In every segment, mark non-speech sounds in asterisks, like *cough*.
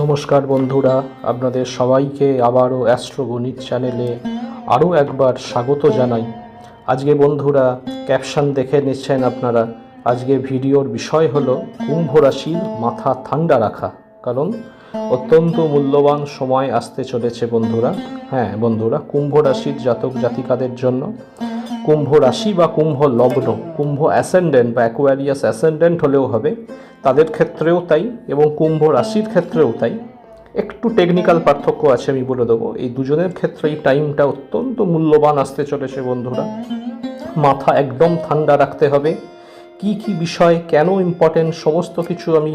নমস্কার বন্ধুরা, আপনাদের সবাইকে আবারও অ্যাস্ট্রোগণিত চ্যানেলে আরও একবার স্বাগত জানাই। আজকে বন্ধুরা ক্যাপশন দেখে নিচ্ছেন আপনারা। আজকে ভিডিওর বিষয় হলো কুম্ভ রাশির মাথা ঠান্ডা রাখা, কারণ অত্যন্ত মূল্যবান সময় আসতে চলেছে বন্ধুরা। হ্যাঁ বন্ধুরা, কুম্ভ রাশির জাতক জাতিকাদের জন্য কুম্ভ রাশি বা কুম্ভ লগ্ন, কুম্ভ অ্যাসেন্ডেন্ট বা অ্যাকোয়ারিয়াস অ্যাসেন্ডেন্ট হলেও হবে। তাদের ক্ষেত্রেও তাই এবং কুম্ভ রাশির ক্ষেত্রেও তাই। একটু টেকনিক্যাল পার্থক্য আছে আমি বলে দেবো। এই দুজনের ক্ষেত্রে এই টাইমটা অত্যন্ত মূল্যবান আসতে চলেছে বন্ধুরা। মাথা একদম ঠান্ডা রাখতে হবে। কি কি বিষয়, কেন ইম্পর্টেন্ট সমস্ত কিছু আমি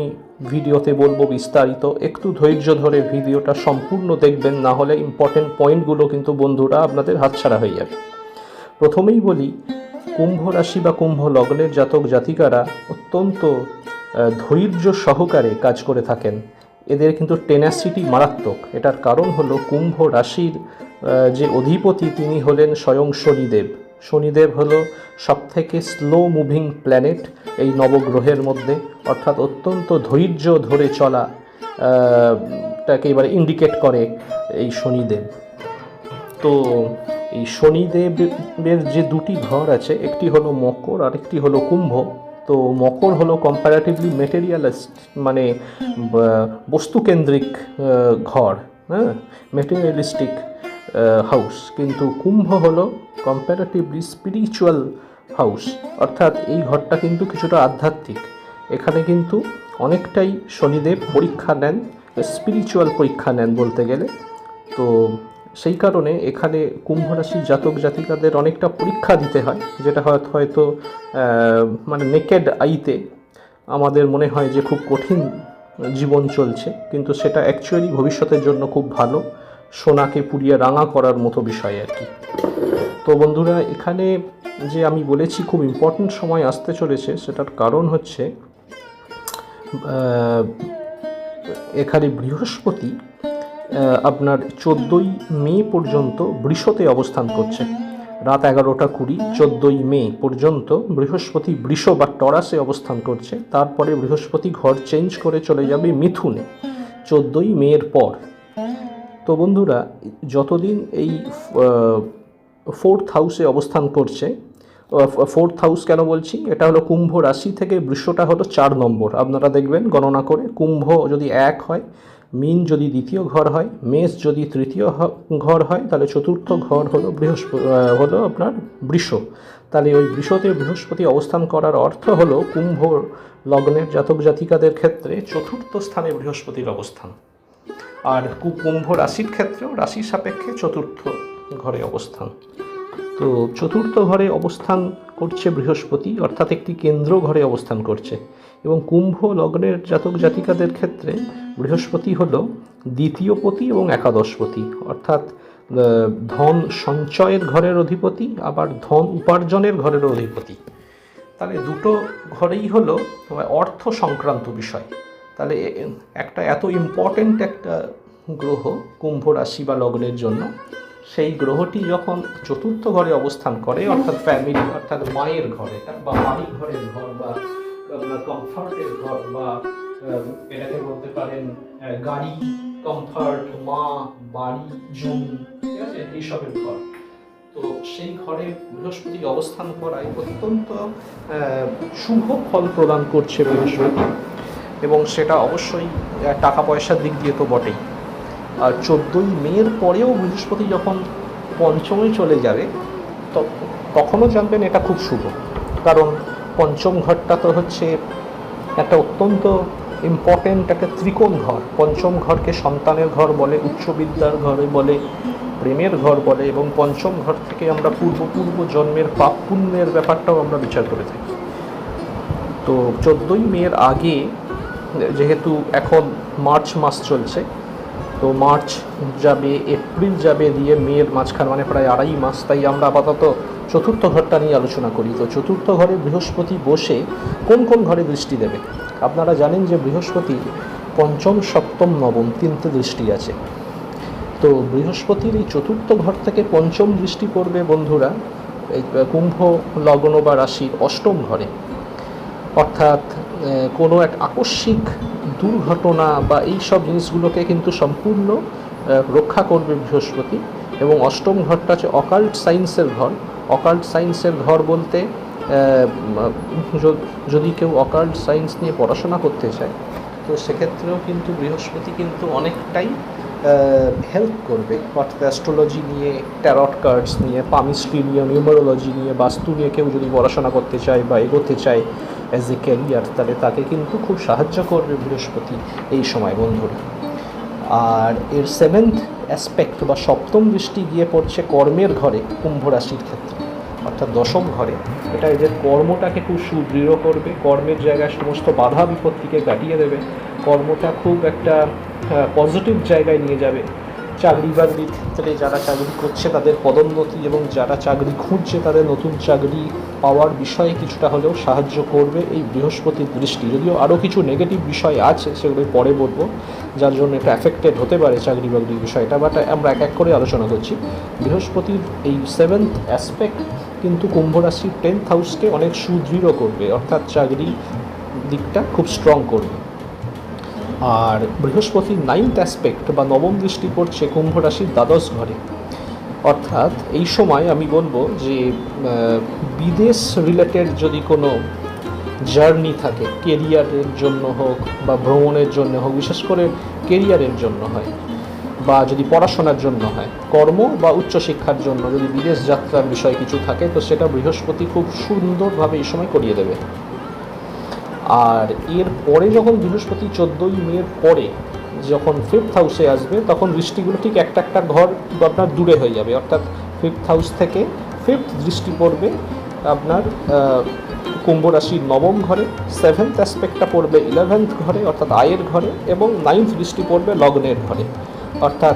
ভিডিওতে বলব বিস্তারিত। একটু ধৈর্য ধরে ভিডিওটা সম্পূর্ণ দেখবেন, না হলে ইম্পর্টেন্ট পয়েন্টগুলো কিন্তু বন্ধুরা আপনাদের হাতছাড়া হয়ে যাবে। প্রথমেই বলি, কুম্ভ রাশি বা কুম্ভ লগ্নের জাতক জাতিকারা অত্যন্ত ধৈর্য সহকারে কাজ করে থাকেন। এদের কিন্তু টেনাসিটি মারাত্মক। এটার কারণ হলো কুম্ভ রাশির যে অধিপতি তিনি হলেন স্বয়ং শনিদেব। শনিদেব হলো সবথেকে স্লো মুভিং প্ল্যানেট এই নবগ্রহের মধ্যে, অর্থাৎ অত্যন্ত ধৈর্য ধরে চলা টাকে এবারে ইন্ডিকেট করে এই শনিদেব। তো এই শনিদেবের যে দুটি ঘর আছে, একটি হলো মকর আর একটি হলো কুম্ভ। তো মকর হলো কম্প্যারেটিভলি মেটেরিয়ালিস্ট মানে বস্তুকেন্দ্রিক ঘর হ্যাঁ? মেটেরিয়ালিস্টিক হাউস কিন্তু কুম্ভ হলো কম্প্যারেটিভলি স্পিরিচুয়াল হাউস অর্থাৎ এই ঘরটা কিন্তু কিছুটা আধ্যাত্মিক। এখানে কিন্তু অনেকটাই শনিদেব পরীক্ষা নেন স্পিরিচুয়াল পরীক্ষা নেন বলতে গেলে। তো সেই কারণে এখানে কুম্ভ রাশির জাতক জাতিকাদের অনেকটা পরীক্ষা দিতে হয়, যেটা হয়তো হয়তো মানে নেকেড আইতে আমাদের মনে হয় যে খুব কঠিন জীবন চলছে, কিন্তু সেটা অ্যাকচুয়ালি ভবিষ্যতের জন্য খুব ভালো, সোনাকে পুড়িয়ে রাঙা করার মতো বিষয় আর কি। তো বন্ধুরা, এখানে যে আমি বলেছি খুব ইম্পর্ট্যান্ট সময় আসতে চলেছে, সেটার কারণ হচ্ছে এখানে বৃহস্পতি আপনার চোদ্দোই মে পর্যন্ত বৃষতে অবস্থান করছে। রাত এগারোটা কুড়ি, চোদ্দোই মে পর্যন্ত বৃহস্পতি বৃষ বা টরাসে অবস্থান করছে। তারপরে বৃহস্পতি ঘর চেঞ্জ করে চলে যাবে মিথুনে, চোদ্দোই মের পর। তো বন্ধুরা, যতদিন এই ফোর্থ হাউসে অবস্থান করছে ফোর্থ হাউস কেন বলছি? এটা হলো কুম্ভ রাশি থেকে বৃষটা হলো চার নম্বর। আপনারা দেখবেন, গণনা করে কুম্ভ যদি এক হয় মিন যদি দ্বিতীয় ঘর হয়, মেষ যদি তৃতীয় ঘর হয়, তাহলে চতুর্থ ঘর হলো বৃহস্পতি হলো আপনার বৃষ। তাহলে ওই বৃষতে বৃহস্পতি অবস্থান করার অর্থ হলো কুম্ভ লগ্নের জাতক জাতিকাদের ক্ষেত্রে চতুর্থ স্থানে বৃহস্পতির অবস্থান। আর কু- কুম্ভ রাশির ক্ষেত্রেও রাশি সাপেক্ষে চতুর্থ ঘরে অবস্থান। তো চতুর্থ ঘরে অবস্থান করছে বৃহস্পতি, অর্থাৎ একটি কেন্দ্র ঘরে অবস্থান করছে। এবং কুম্ভ লগ্নের জাতক জাতিকাদের ক্ষেত্রে বৃহস্পতি হলো দ্বিতীয় পতি এবং একাদশপতি। অর্থাৎ ধন সঞ্চয়ের ঘরের অধিপতি, আবার ধন উপার্জনের ঘরের অধিপতি। তাহলে দুটো ঘরেই হলো অর্থ সংক্রান্ত বিষয়। তাহলে একটা এত ইম্পর্ট্যান্ট একটা গ্রহ কুম্ভ রাশি বা লগ্নের জন্য, সেই গ্রহটি যখন চতুর্থ ঘরে অবস্থান করে, অর্থাৎ ফ্যামিলি অর্থাৎ মায়ের ঘরে, বা বাড়ি ঘরের ঘর বা আপনার কমফর্টের ঘর বা এটাকে বলতে পারেন গাড়ি কমফর্ট মা, বাড়ি, জমি, ঠিক আছে? এইসবের ঘর। তো সেই ঘরে বৃহস্পতি অবস্থান করায় অত্যন্ত শুভ ফল প্রদান করছে বৃহস্পতি। এবং সেটা অবশ্যই টাকা পয়সার দিক দিয়ে তো বটেই। আর চোদ্দোই মের পরেও বৃহস্পতি যখন পঞ্চমে চলে যাবে তখনও জানবেন এটা খুব শুভ। কারণ পঞ্চম ঘরটা তো হচ্ছে একটা অত্যন্ত ইম্পর্ট্যান্ট একটা ত্রিকোণ ঘর। পঞ্চম ঘরকে সন্তানের ঘর বলে উচ্চ বিদ্যার ঘর বলে, প্রেমের ঘর বলে এবং পঞ্চম ঘর থেকে আমরা পূর্ব পূর্ব জন্মের পাপ পুণ্যের ব্যাপারটাও আমরা বিচার করে থাকি। তো চোদ্দোই মেয়ের আগে, যেহেতু এখন মার্চ মাস চলছে, তো মার্চ যাবে, এপ্রিল যাবে দিয়ে মেয়ের মাঝখান মানে প্রায় আড়াই মাস, তাই আমরা আপাতত চতুর্থ ঘরটা নিয়ে আলোচনা করি। তো চতুর্থ ঘরে বৃহস্পতি বসে কোন কোন ঘরে দৃষ্টি দেবে? আপনারা জানেন যে বৃহস্পতি পঞ্চম, সপ্তম, নবম তিনটে দৃষ্টি আছে। তো বৃহস্পতির এই চতুর্থ ঘর থেকে পঞ্চম দৃষ্টি পড়বে বন্ধুরা, এই কুম্ভ, লগ্ন বা রাশির অষ্টম ঘরে। অর্থাৎ কোনো এক আকস্মিক দুর্ঘটনা বা এই সব জিনিসগুলোকে কিন্তু সম্পূর্ণ রক্ষা করবে বৃহস্পতি। এবং অষ্টম ঘরটা হচ্ছে অকাল্ট সায়েন্সের ঘর। অকাল্ট সায়েন্সের ঘর বলতে যদি কেউ অকাল্ট সায়েন্স নিয়ে পড়াশোনা করতে চায়, তো সেক্ষেত্রেও কিন্তু বৃহস্পতি কিন্তু অনেকটাই হেল্প করবে। অর্থাৎ অ্যাস্ট্রোলজি নিয়ে ট্যারট কার্ডস নিয়ে পামিস্ট্রি নিয়ে নিউমারোলজি নিয়ে, বাস্তু নিয়ে কেউ যদি পড়াশোনা করতে চায় বা এগোতে চায় অ্যাজ এ ক্যারিয়ার তাহলে তাকে কিন্তু খুব সাহায্য করবে বৃহস্পতি এই সময়, বন্ধুরা। আর এর সেভেন্থ অ্যাসপেক্ট বা সপ্তম দৃষ্টি গিয়ে পড়ছে কর্মের ঘরে, কুম্ভ রাশির ক্ষেত্রে, অর্থাৎ দশম ঘরে। এটা এদের কর্মটাকে খুব সুদৃঢ় করবে, কর্মের জায়গায় সমস্ত বাধা বিপত্তিকে কাটিয়ে দেবে, কর্মটা খুব একটা পজিটিভ জায়গায় নিয়ে যাবে। চাকরি বাকরির ক্ষেত্রে যারা চাকরি করছে তাদের পদোন্নতি এবং যারা চাকরি খুঁজছে তাদের নতুন চাকরি পাওয়ার বিষয়ে কিছুটা হলেও সাহায্য করবে এই বৃহস্পতির দৃষ্টি। যদিও আরও কিছু নেগেটিভ বিষয় আছে সেগুলো পরে বলব, যার জন্য এটা অ্যাফেক্টেড হতে পারে চাকরি বাকরির বিষয়টা বাট আমরা এক এক করে আলোচনা করছি। বৃহস্পতির এই সেভেন্থ অ্যাসপেক্ট কিন্তু কুম্ভ রাশির টেন্থ হাউসকে অনেক সুদৃঢ় করবে, অর্থাৎ চাকরি দিকটা খুব স্ট্রং করবে। আর বৃহস্পতির নাইন্থ অ্যাসপেক্ট বা নবম দৃষ্টি পড়ছে কুম্ভ রাশির দ্বাদশ ঘরে। অর্থাৎ এই সময় আমি বলব যে বিদেশ রিলেটেড যদি কোনো জার্নি থাকে কেরিয়ারের জন্য হোক বা ভ্রমণের জন্য হোক, বিশেষ করে কেরিয়ারের জন্য হয়, বা যদি পড়াশোনার জন্য হয়, কর্ম বা উচ্চশিক্ষার জন্য যদি বিদেশ যাত্রার বিষয় কিছু থাকে, তো সেটা বৃহস্পতি খুব সুন্দরভাবে এই সময় করিয়ে দেবে। আর এর পরে যখন বৃহস্পতি চোদ্দোই মের পরে যখন ফিফথ হাউসে আসবে, তখন দৃষ্টিগুলো ঠিক একটা একটা ঘর আপনার দূরে হয়ে যাবে। অর্থাৎ ফিফথ হাউস থেকে ফিফথ দৃষ্টি পড়বে আপনার কুম্ভ রাশির নবম ঘরে সেভেন্থ অ্যাসপেক্টটা পড়বে ইলেভেন্থ ঘরে, অর্থাৎ আয়ের ঘরে, এবং নাইন্থ দৃষ্টি পড়বে লগ্নের ঘরে। অর্থাৎ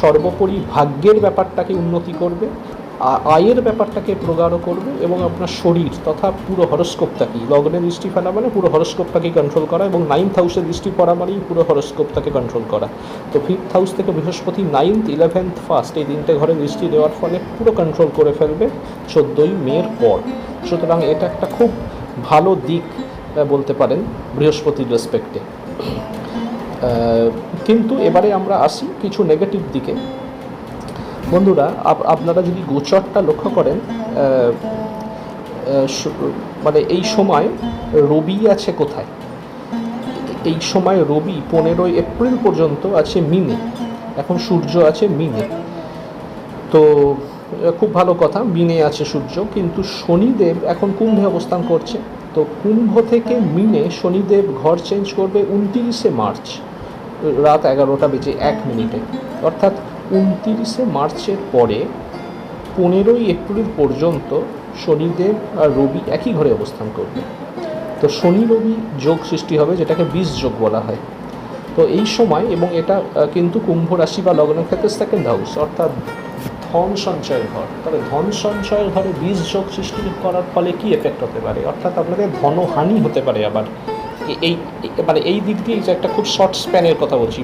সর্বোপরি ভাগ্যের ব্যাপারটাকে উন্নতি করবে। আয়ের ব্যাপারটাকে প্রগাঢ় করবে এবং আপনার শরীর তথা পুরো হরস্কোপটাকেই লগ্নে দৃষ্টি ফেলা মানে পুরো হরস্কোপটাকে কন্ট্রোল করা এবং নাইন্থ হাউসে দৃষ্টি পড়া মানেই পুরো হরস্কোপটাকে কন্ট্রোল করা। তো ফিফথ হাউস থেকে বৃহস্পতি নাইন্থ ইলেভেন্থ ফার্স্ট এই তিনটে ঘরে দৃষ্টি দেওয়ার ফলে পুরো কন্ট্রোল করে ফেলবে চোদ্দোই মের পর। সুতরাং এটা একটা খুব ভালো দিক বলতে পারেন বৃহস্পতির রেসপেক্টে কিন্তু এবারে আমরা আসি কিছু নেগেটিভ দিকে। বন্ধুরা, আপ- আপনারা যদি গোচরটা লক্ষ্য করেন মানে এই সময় রবি আছে কোথায়? এই সময় রবি পনেরোই এপ্রিল পর্যন্ত আছে মিনে। এখন সূর্য আছে মিনে। তো খুব ভালো কথা, মিনে আছে সূর্য, কিন্তু শনিদেব এখন কুম্ভে অবস্থান করছে। তো কুম্ভ থেকে মিনে শনিদেব ঘর চেঞ্জ করবে উনতিরিশে মার্চ, রাত এগারোটা বেজে এক মিনিটে। অর্থাৎ উনতিরিশে মার্চের পরে পনেরোই এপ্রিল পর্যন্ত শনিদেব আর রবি একই ঘরে অবস্থান করবে। তো শনি রবি যোগ সৃষ্টি হবে, যেটাকে বিষ যোগ বলা হয়। তো এই সময়, এবং এটা কিন্তু কুম্ভ রাশি বা লগ্নের ক্ষেত্রে সেকেন্ড হাউস অর্থাৎ ধন সঞ্চয়ের ঘর। তাহলে ধন সঞ্চয়ের ঘরে বীজ যোগ সৃষ্টি করার ফলে কি এফেক্ট হতে পারে? অর্থাৎ আপনাদের ধনহানি হতে পারে আবার। এই মানে এই দিক দিয়ে যে একটা খুব শর্ট স্প্যানের কথা বলছি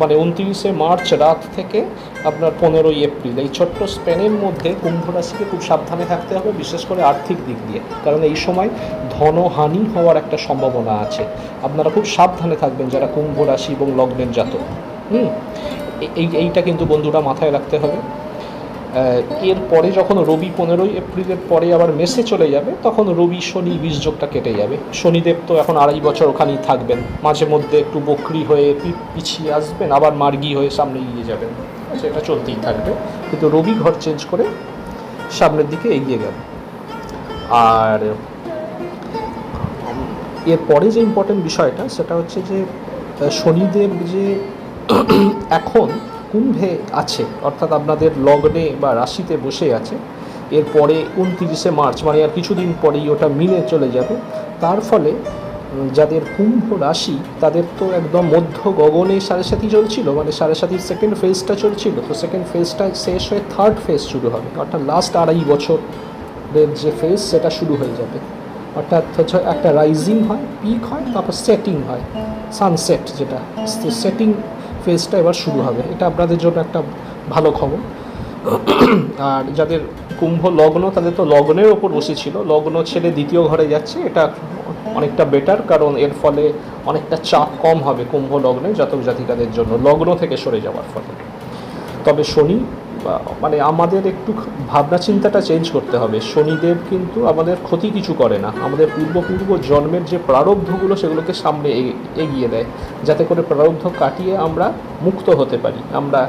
মানে উনত্রিশে মার্চ রাত থেকে আপনার পনেরোই এপ্রিল। এই ছোট্ট স্প্যানের মধ্যে কুম্ভ রাশিকে খুব সাবধানে থাকতে হবে, বিশেষ করে আর্থিক দিক দিয়ে। কারণ এই সময় ধনহানি হওয়ার একটা সম্ভাবনা আছে। আপনারা খুব সাবধানে থাকবেন যারা কুম্ভ রাশি এবং লগ্নের জাতক। হুম? এই এইটা কিন্তু বন্ধুরা মাথায় রাখতে হবে। এর পরে যখন রবি পনেরোই এপ্রিলের পরে আবার মেসে চলে যাবে, তখন রবি, শনি, বীজযোগটা কেটে যাবে। শনিদেব তো এখন আড়াই বছর ওখানেই থাকবেন। মাঝে মধ্যে একটু বকরি হয়ে পিছিয়ে আসবেন, আবার মার্গি হয়ে সামনে এগিয়ে যাবেন। সেটা চলতেই থাকবে। কিন্তু রবি ঘর চেঞ্জ করে সামনের দিকে এগিয়ে গেল। আর এরপরে যে ইম্পর্টেন্ট বিষয়টা, সেটা হচ্ছে যে শনিদেব যে *coughs* এখন কুম্ভে আছে, অর্থাৎ আপনাদের লগ্নে বা রাশিতে বসে আছে। এরপরে উনতিরিশে মার্চ মানে আর কিছুদিন পরেই ওটা মিলে চলে যাবে। তার ফলে যাদের কুম্ভ রাশি, তাদের তো একদম মধ্য গগনে সাড়ে সাথী চলছিল মানে সাড়ে সাথীর সেকেন্ড ফেজটা চলছিল, তো সেকেন্ড ফেজটা শেষ হয়ে থার্ড ফেজ শুরু হবে। অর্থাৎ লাস্ট আড়াই বছরের যে ফেজ সেটা শুরু হয়ে যাবে। অর্থাৎ হচ্ছে একটা রাইজিং হয় পিক হয়, তারপর সেটিং হয় সানসেট যেটা। সেটিং ফেজটা এবার শুরু হবে। এটা আপনাদের জন্য একটা ভালো খবর। আর যাদের কুম্ভ লগ্ন, তাদের তো লগ্নের ওপর বসেছিল। লগ্ন ছেড়ে দ্বিতীয় ঘরে যাচ্ছে, এটা অনেকটা বেটার কারণ এর ফলে অনেকটা চাপ কম হবে কুম্ভ লগ্নে জাতক জাতিকাদের জন্য। লগ্ন থেকে সরে যাওয়ার ফলে। তবে শনি মানে আমাদের একটু ভাবনা চিন্তাটা চেঞ্জ করতে হবে। শনিদেব কিন্তু আমাদের ক্ষতি কিছু করে না। আমাদের পূর্বপূর্ব জন্মের যে প্রারব্ধগুলো সেগুলোকে সামনে এগিয়ে দেয়। যাতে করে প্রারব্ধ কাটিয়ে আমরা মুক্ত হতে পারি। আমরা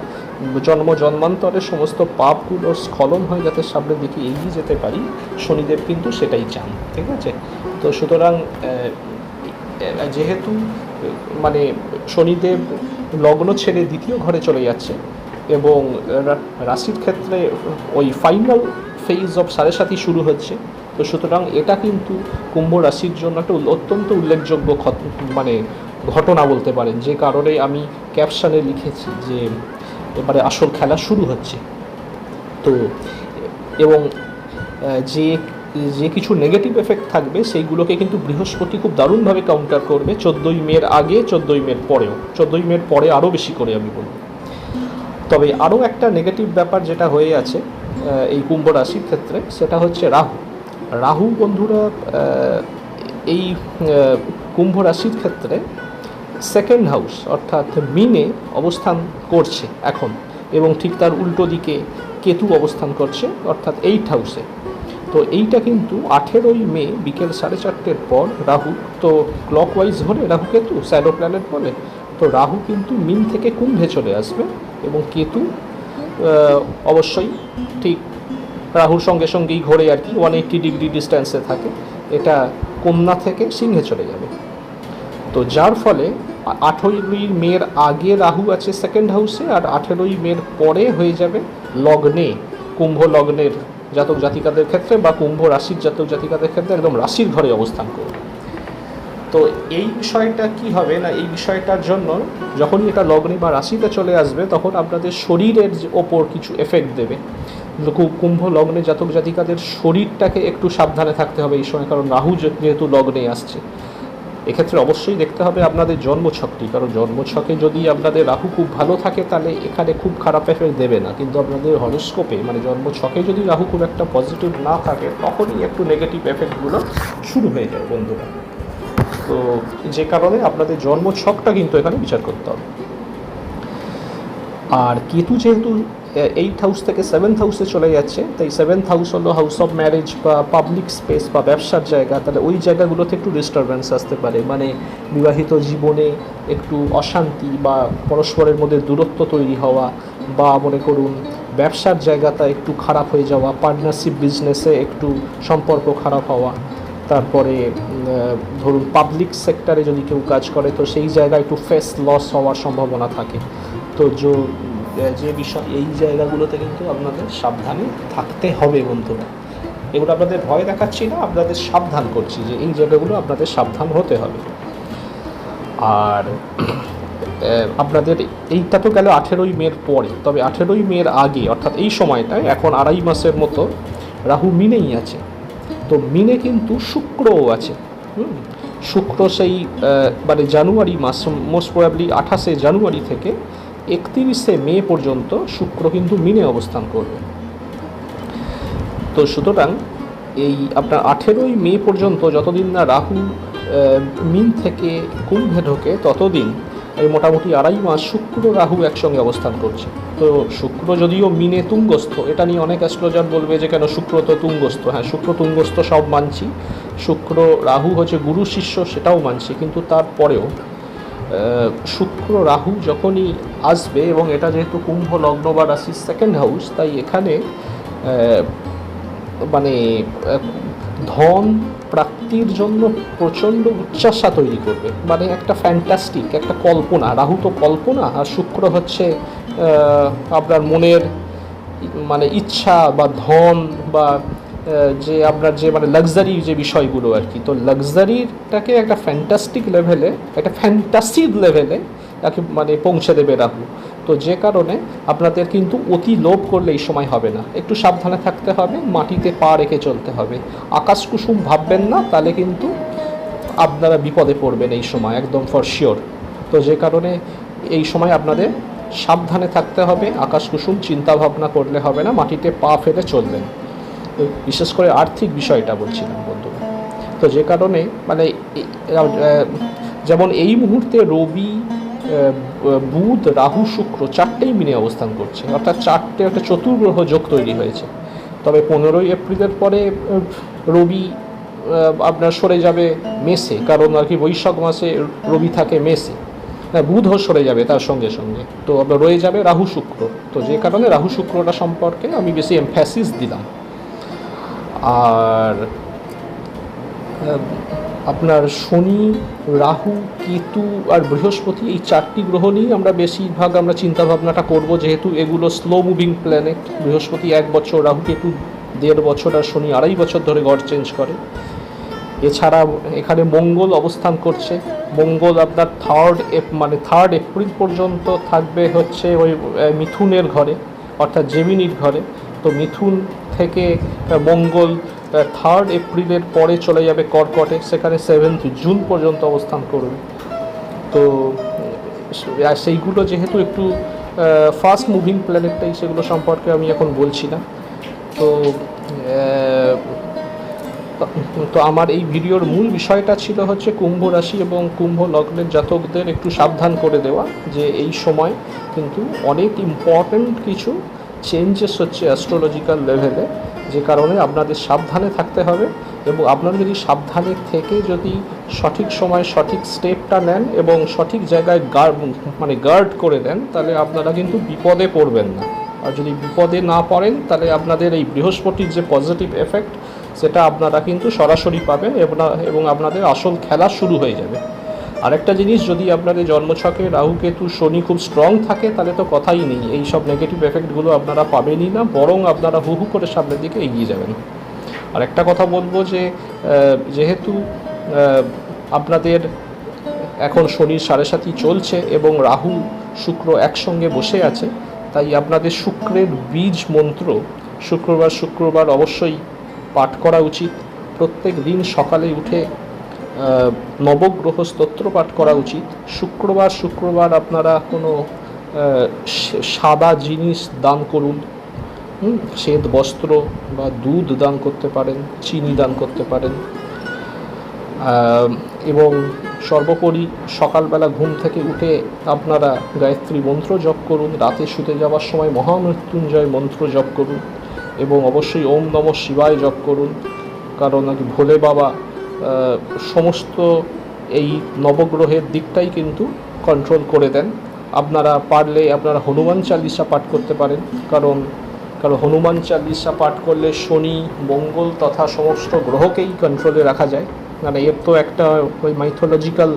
জন্ম জন্মান্তরের সমস্ত পাপগুলো স্খলন হয়ে যাতে সামনের দিকে এগিয়ে যেতে পারি, শনিদেব কিন্তু সেটাই চান, ঠিক আছে? তো সুতরাং যেহেতু মানে শনিদেব লগ্ন ছেড়ে দ্বিতীয় ঘরে চলে যাচ্ছে এবং রাশির ক্ষেত্রে ওই ফাইনাল ফেজ অফ সাড়ে সাথী শুরু হচ্ছে। তো সুতরাং এটা কিন্তু কুম্ভ রাশির জন্য একটা অত্যন্ত উল্লেখযোগ্য মানে ঘটনা বলতে পারেন। যে কারণে আমি ক্যাপশানে লিখেছি যে এবারে আসল খেলা শুরু হচ্ছে। তো এবং যে যে কিছু নেগেটিভ এফেক্ট থাকবে সেইগুলোকে কিন্তু বৃহস্পতি খুব দারুণভাবে কাউন্টার করবে। চোদ্দোই মের আগে, চোদ্দোই মের পরেও। চোদ্দোই মের পরে আরও বেশি করে আমি বলব। তবে আরও একটা নেগেটিভ ব্যাপার যেটা হয়ে আছে এই কুম্ভ রাশির ক্ষেত্রে, সেটা হচ্ছে রাহু। রাহু বন্ধুরা এই কুম্ভ রাশির ক্ষেত্রে সেকেন্ড হাউস অর্থাৎ মিনে অবস্থান করছে এখন এবং ঠিক তার উল্টো দিকে কেতু অবস্থান করছে অর্থাৎ এইট হাউসে তো এইটা কিন্তু আঠেরোই মে বিকেল সাড়ে চারটের পর রাহু, তো ক্লকওয়াইজ হলে রাহু কেতু স্যাডো প্ল্যানেট বলে, তো রাহু কিন্তু মিন থেকে কুম্ভে চলে আসবে। এবং কেতু অবশ্যই ঠিক রাহুর সঙ্গে সঙ্গেই ঘোরে আর কি ওয়ান এইট্টি ডিগ্রি ডিস্ট্যান্সে থাকে। এটা কন্যা থেকে সিংহে চলে যাবে। তো যার ফলে আঠেরোই মের আগে রাহু আছে সেকেন্ড হাউসে আর আঠেরোই মের পরে হয়ে যাবে লগ্নে, কুম্ভ লগ্নের জাতক জাতিকাদের ক্ষেত্রে বা কুম্ভ রাশির জাতক জাতিকাদের ক্ষেত্রে একদম রাশির ঘরে অবস্থান করবে। তো এই বিষয়টা কি হবে না এই বিষয়টার জন্য যখনই এটা লগ্নে বা রাশিতে চলে আসবে, তখন আপনাদের শরীরের ওপর কিছু এফেক্ট দেবে। কুম্ভ, লগ্নে জাতক জাতিকাদের শরীরটাকে একটু সাবধানে থাকতে হবে এই সময়, কারণ রাহু যেহেতু লগ্নে আসছে। এক্ষেত্রে অবশ্যই দেখতে হবে আপনাদের জন্মছকটি, কারণ জন্মছকে যদি আপনাদের রাহু খুব ভালো থাকে, তাহলে এখানে খুব খারাপ এফেক্ট দেবে না। কিন্তু আপনাদের হরস্কোপে মানে জন্মছকে যদি রাহু খুব একটা পজিটিভ না থাকে, তখনই একটু নেগেটিভ এফেক্টগুলো শুরু হয়ে যায় বন্ধুরা। তো যে কারণে আপনাদের জন্ম ছকটা কিন্তু এখানে বিচার করতে হবে। আর কেতু যেহেতু এইট হাউস থেকে সেভেন্থ হাউসে চলে যাচ্ছে, তাই সেভেন্থ হাউস হলো হাউস অফ ম্যারেজ বা পাবলিক স্পেস বা ব্যবসার জায়গা, তাহলে ওই জায়গাগুলোতে একটু ডিস্টারবেন্স আসতে পারে। মানে বিবাহিত জীবনে একটু অশান্তি বা পরস্পরের মধ্যে দূরত্ব তৈরি হওয়া বা মনে করুন ব্যবসার জায়গাটা একটু খারাপ হয়ে যাওয়া পার্টনারশিপ বিজনেসে একটু সম্পর্ক খারাপ হওয়া তারপরে ধরুন পাবলিক সেক্টরে যদি কেউ কাজ করে, তো সেই জায়গায় একটু ফেস লস হওয়ার সম্ভাবনা থাকে। তো যে বিষয়, এই জায়গাগুলোতে কিন্তু আপনাদের সাবধানে থাকতে হবে বন্ধুরা। এগুলো আপনাদের ভয় দেখাচ্ছি না, আপনাদের সাবধান করছি যে এই জায়গাগুলো আপনাদের সাবধান হতে হবে। আর আপনাদের এইটা তো গেল আঠেরোই মের পরে, তবে আঠেরোই মের আগে, অর্থাৎ এই সময়টায়, এখন আড়াই মাসের মতো রাহু মিনেই আছে। তো মিনে কিন্তু শুক্রও আছে হুম? শুক্র সেই মানে জানুয়ারি মাস মোস্ট প্রবাবলি আঠাশে জানুয়ারি থেকে একত্রিশে মে পর্যন্ত শুক্র কিন্তু মিনে অবস্থান করবে তো সুতরাং এই আপনার আঠেরোই মে পর্যন্ত যতদিন না রাহু মিন থেকে কুম্ভে ঢোকে, ততদিন এই মোটামুটি আড়াই মাস শুক্র রাহু একসঙ্গে অবস্থান করছে। তো শুক্র যদিও মিনে তুঙ্গস্থ, এটা নিয়ে অনেক অ্যাস্ট্রোলজার বলবে যে কেন শুক্র তো তুঙ্গস্থ। হ্যাঁ শুক্র তুঙ্গস্থ সব মানছি। শুক্র রাহু হচ্ছে গুরু শিষ্য, সেটাও মানছি। কিন্তু তারপরেও শুক্র রাহু যখনই আসবে, এবং এটা যেহেতু কুম্ভ, লগ্ন বা রাশির সেকেন্ড হাউস তাই এখানে মানে ধন প্রাপ্তির জন্য প্রচণ্ড উচ্চাসা তৈরি করবে। মানে একটা ফ্যান্টাস্টিক একটা কল্পনা, রাহু তো কল্পনা, আর শুক্র হচ্ছে আপনার মনের মানে ইচ্ছা বা ধন বা যে আপনার যে মানে লাক্সারি যে বিষয়গুলো আর কি। তো লাক্সারিটাকে একটা ফ্যান্টাস্টিক লেভেলে একটা ফ্যান্টাসির লেভেলে তাকে মানে পৌঁছে দেবে রাহু। তো যে কারণে আপনাদের কিন্তু অতি লোভ করলে এই সময় হবে না। একটু সাবধানে থাকতে হবে, মাটিতে পা রেখে চলতে হবে। আকাশ কুসুম ভাববেন না, তাহলে কিন্তু আপনারা বিপদে পড়বেন এই সময়, একদম ফর শিওর তো যে কারণে এই সময় আপনাদের সাবধানে থাকতে হবে আকাশ কুসুম চিন্তা ভাবনা করলে হবে না, মাটিতে পা ফেলে চলবেন। বিশেষ করে আর্থিক বিষয়টা বলছিলাম বন্ধুরা। তো যে কারণে মানে যেমন এই মুহূর্তে রবি বুধ, রাহু, শুক্র চারটেই মিনে অবস্থান করছে। অর্থাৎ চারটে একটা চতুর্গ্রহ যোগ তৈরি হয়েছে। তবে পনেরোই এপ্রিলের পরে রবি আপনার সরে যাবে মেসে কারণ আর কি বৈশাখ মাসে রবি থাকে মেসে না, বুধও সরে যাবে তার সঙ্গে সঙ্গে। তো আপনার রয়ে যাবে রাহু, শুক্র। তো যে কারণে রাহু, শুক্রটা সম্পর্কে আমি বেশি এমফ্যাসিস দিলাম। আর আপনার শনি, রাহু, কেতু আর বৃহস্পতি এই চারটি গ্রহ নিয়েই আমরা বেশিরভাগ আমরা চিন্তা ভাবনাটা করব, যেহেতু এগুলো স্লো মুভিং প্ল্যানেট বৃহস্পতি এক বছর, রাহু, কেতু দেড় বছর আর শনি আড়াই বছর ধরে গড় চেঞ্জ করে। এছাড়া এখানে মঙ্গল অবস্থান করছে। মঙ্গল আপনার থার্ড মানে থার্ড এপ্রিল পর্যন্ত থাকবে হচ্ছে ওই মিথুনের ঘরে, অর্থাৎ জেমিনির ঘরে। তো মিথুন থেকে মঙ্গল থার্ড এপ্রিলের পরে চলে যাবে কর্কটে, সেখানে সেভেন্থ জুন পর্যন্ত অবস্থান করবে। তো সেইগুলো যেহেতু একটু ফাস্ট মুভিং প্ল্যানেটটাই সেগুলো সম্পর্কে আমি এখন বলছি না। তো তো আমার এই ভিডিওর মূল বিষয়টা ছিল হচ্ছে কুম্ভ রাশি এবং কুম্ভ লগ্নের জাতকদের একটু সাবধান করে দেওয়া, যে এই সময় কিন্তু অনেক ইম্পর্ট্যান্ট কিছু চেঞ্জেস হচ্ছে অ্যাস্ট্রোলজিক্যাল লেভেলে যে কারণে আপনাদের সাবধানে থাকতে হবে এবং আপনারা যদি সাবধানে থেকে যদি সঠিক সময় সঠিক স্টেপটা নেন এবং সঠিক জায়গায় গার্ড মানে গার্ড করে দেন, তাহলে আপনারা কিন্তু বিপদে পড়বেন না। আর যদি বিপদে না পড়েন, তাহলে আপনাদের এই বৃহস্পতির যে পজিটিভ এফেক্ট সেটা আপনারা কিন্তু সরাসরি পাবেন এবং আপনাদের আসল খেলা শুরু হয়ে যাবে। আরেকটা জিনিস, যদি আপনাদের জন্মছকে রাহু কেতু শনি খুব স্ট্রং থাকে, তাহলে তো কথাই নেই। এই সব নেগেটিভ এফেক্টগুলো আপনারা পাবেনই না, বরং আপনারা হু হু করে সামনের দিকে এগিয়ে যাবেন। আর একটা কথা বলব যে যেহেতু আপনাদের এখন শনির সাড়ে সাথী চলছে এবং রাহু শুক্র একসঙ্গে বসে আছে, তাই আপনাদের শুক্রের বীজ মন্ত্র শুক্রবার শুক্রবার অবশ্যই পাঠ করা উচিত। প্রত্যেক দিন সকালে উঠে আহ, নবগ্রহ স্তোত্র পাঠ করা উচিত। শুক্রবার শুক্রবার আপনারা কোনো সাদা জিনিস দান করুন। শ্বেত বস্ত্র বা দুধ দান করতে পারেন চিনি দান করতে পারেন। এবং সর্বোপরি সকালবেলা ঘুম থেকে উঠে আপনারা গায়ত্রী মন্ত্র জপ করুন। রাতে শুতে যাওয়ার সময় মহামৃত্যুঞ্জয় মন্ত্র জপ করুন এবং অবশ্যই ওম নম শিবায় জপ করুন। কারণ নাকি ভোলে বাবা সমস্ত এই নবগ্রহের দিকটাই কিন্তু কন্ট্রোল করে দেন। আপনারা পারলে আপনারা হনুমান চালিসা পাঠ করতে পারেন, কারণ কারণ হনুমান চালিসা পাঠ করলে শনি, মঙ্গল তথা সমস্ত গ্রহকেই কন্ট্রোলে রাখা যায়। মানে এর তো একটা ওই মাইথোলজিক্যাল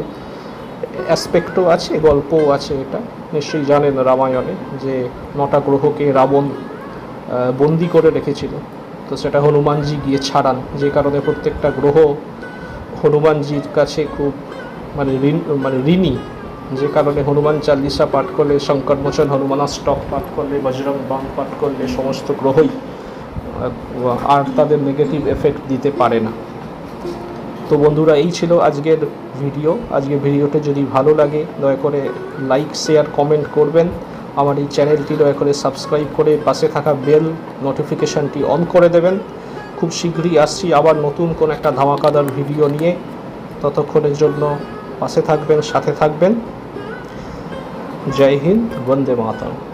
অ্যাসপেক্টও আছে, গল্পও আছে এটা। নিশ্চয়ই জানেন রামায়ণে যে নটা গ্রহকে রাবণ বন্দি করে রেখেছিল। তো সেটা হনুমানজি গিয়ে ছাড়ান। যে কারণে প্রত্যেকটা গ্রহ হনুমানজির কাছে খুব মানে ঋণ মানে ঋণী। যে কারণে হনুমান চালিসা পাঠ করলে, শঙ্কর মোচন হনুমানাষ্টক পাঠ করলে, বজরং বাং পাঠ করলে সমস্ত গ্রহই আর তাদের নেগেটিভ এফেক্ট দিতে পারে না। তো বন্ধুরা, এই ছিল আজকের ভিডিও। আজকের ভিডিওটা যদি ভালো লাগে, দয়া করে লাইক শেয়ার কমেন্ট করবেন। আমার এই চ্যানেলটি দয়া করে সাবস্ক্রাইব করে পাশে থাকা বেল নোটিফিকেশানটি অন করে দেবেন। খুব শীঘ্রই আসছি আবার নতুন কোন একটা ধামাকাদার ভিডিও নিয়ে। ততক্ষণের জন্য পাশে থাকবেন, সাথে থাকবেন। জয় হিন্দ, বন্দে মাতরম।